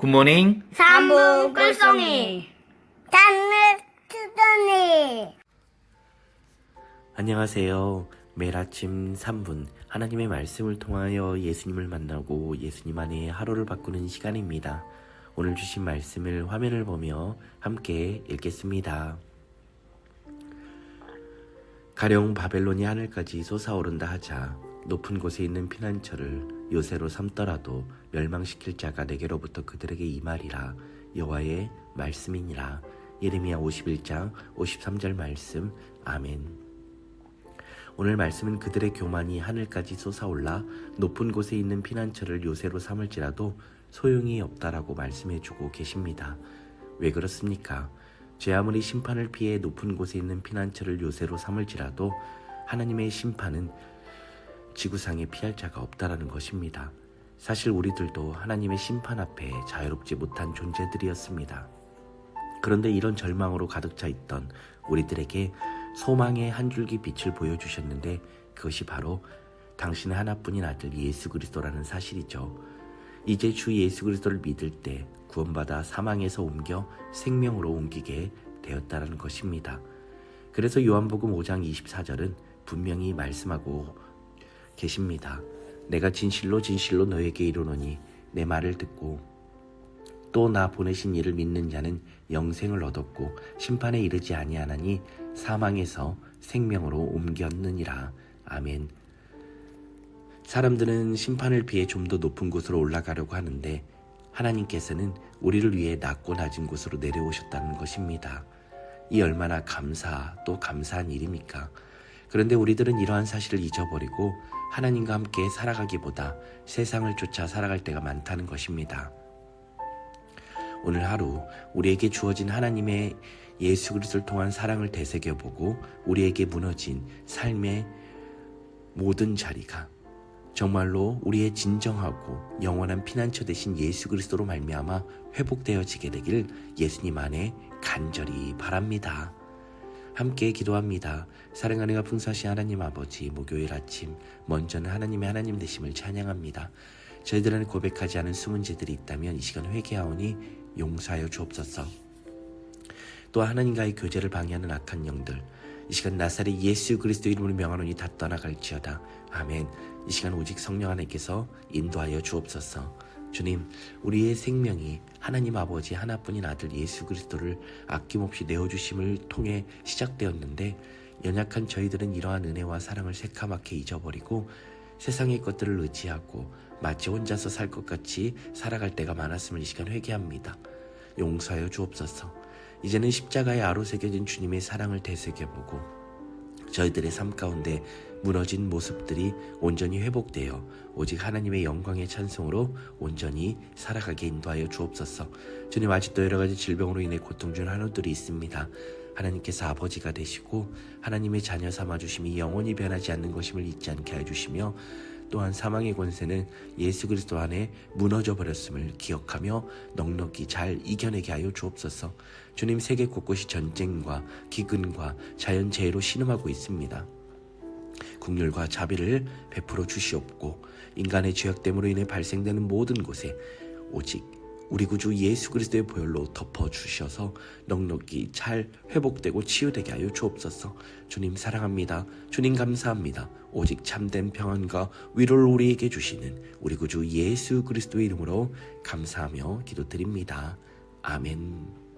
굿모닝. 삼부 꿀송이 단물 투don이 안녕하세요. 매일 아침 3분 하나님의 말씀을 통하여 예수님을 만나고 예수님 안에 하루를 바꾸는 시간입니다. 오늘 주신 말씀을 화면을 보며 함께 읽겠습니다. 가령 바벨론이 하늘까지 솟아오른다 하자 높은 곳에 있는 피난처를 요새로 삼더라도 멸망시킬 자가 내게로부터 그들에게 임하리라 여호와의 말씀이니라 예레미야 51장 53절 말씀 아멘 오늘 말씀은 그들의 교만이 하늘까지 솟아올라 높은 곳에 있는 피난처를 요새로 삼을지라도 소용이 없다라고 말씀해주고 계십니다. 왜 그렇습니까? 죄 아무리 심판을 피해 높은 곳에 있는 피난처를 요새로 삼을지라도 하나님의 심판은 지구상에 피할 자가 없다라는 것입니다. 사실 우리들도 하나님의 심판 앞에 자유롭지 못한 존재들이었습니다. 그런데 이런 절망으로 가득 차 있던 우리들에게 소망의 한 줄기 빛을 보여주셨는데 그것이 바로 당신의 하나뿐인 아들 예수 그리스도라는 사실이죠. 이제 주 예수 그리스도를 믿을 때 구원받아 사망에서 옮겨 생명으로 옮기게 되었다는 것입니다. 그래서 요한복음 5장 24절은 분명히 말씀하고 계십니다. 내가 진실로 진실로 너에게 이르노니 내 말을 듣고 또 나 보내신 이를 믿는 자는 영생을 얻었고 심판에 이르지 아니하나니 사망에서 생명으로 옮겼느니라. 아멘. 사람들은 심판을 피해 좀 더 높은 곳으로 올라가려고 하는데 하나님께서는 우리를 위해 낮고 낮은 곳으로 내려오셨다는 것입니다. 이 얼마나 감사 또 감사한 일입니까? 그런데 우리들은 이러한 사실을 잊어버리고 하나님과 함께 살아가기보다 세상을 쫓아 살아갈 때가 많다는 것입니다. 오늘 하루 우리에게 주어진 하나님의 예수 그리스도를 통한 사랑을 되새겨보고 우리에게 무너진 삶의 모든 자리가 정말로 우리의 진정하고 영원한 피난처 되신 예수 그리스도로 말미암아 회복되어지게 되길 예수님 안에 간절히 바랍니다. 함께 기도합니다. 사랑하는 가 풍사시 하나님 아버지 목요일 아침 먼저는 하나님의 하나님 되심을 찬양합니다. 저희들 안에 고백하지 않은 숨은 죄들이 있다면 이 시간 회개하오니 용서하여 주옵소서. 또 하나님과의 교제를 방해하는 악한 영들 이 시간 나사렛 예수 그리스도 이름으로 명하노니 다 떠나갈지어다. 아멘. 이 시간 오직 성령 하나님께서 인도하여 주옵소서. 주님, 우리의 생명이 하나님 아버지 하나뿐인 아들 예수 그리스도를 아낌없이 내어주심을 통해 시작되었는데 연약한 저희들은 이러한 은혜와 사랑을 새카맣게 잊어버리고 세상의 것들을 의지하고 마치 혼자서 살 것 같이 살아갈 때가 많았음을 이 시간 회개합니다. 용서하여 주옵소서. 이제는 십자가에 아로 새겨진 주님의 사랑을 되새겨보고 저희들의 삶 가운데 무너진 모습들이 온전히 회복되어 오직 하나님의 영광의 찬송으로 온전히 살아가게 인도하여 주옵소서. 주님 아직도 여러 가지 질병으로 인해 고통 중 한우들이 있습니다. 하나님께서 아버지가 되시고 하나님의 자녀 삼아 주심이 영원히 변하지 않는 것임을 잊지 않게 해 주시며 또한 사망의 권세는 예수 그리스도 안에 무너져 버렸음을 기억하며 넉넉히 잘 이겨내게 하여 주옵소서. 주님 세계 곳곳이 전쟁과 기근과 자연재해로 신음하고 있습니다. 국률과 자비를 베풀어 주시옵고 인간의 죄악됨으로 인해 발생되는 모든 곳에 오직 우리 구주 예수 그리스도의 보혈로 덮어 주셔서 넉넉히 잘 회복되고 치유되게 하여 주옵소서. 주님 사랑합니다. 주님 감사합니다. 오직 참된 평안과 위로를 우리에게 주시는 우리 구주 예수 그리스도의 이름으로 감사하며 기도드립니다. 아멘.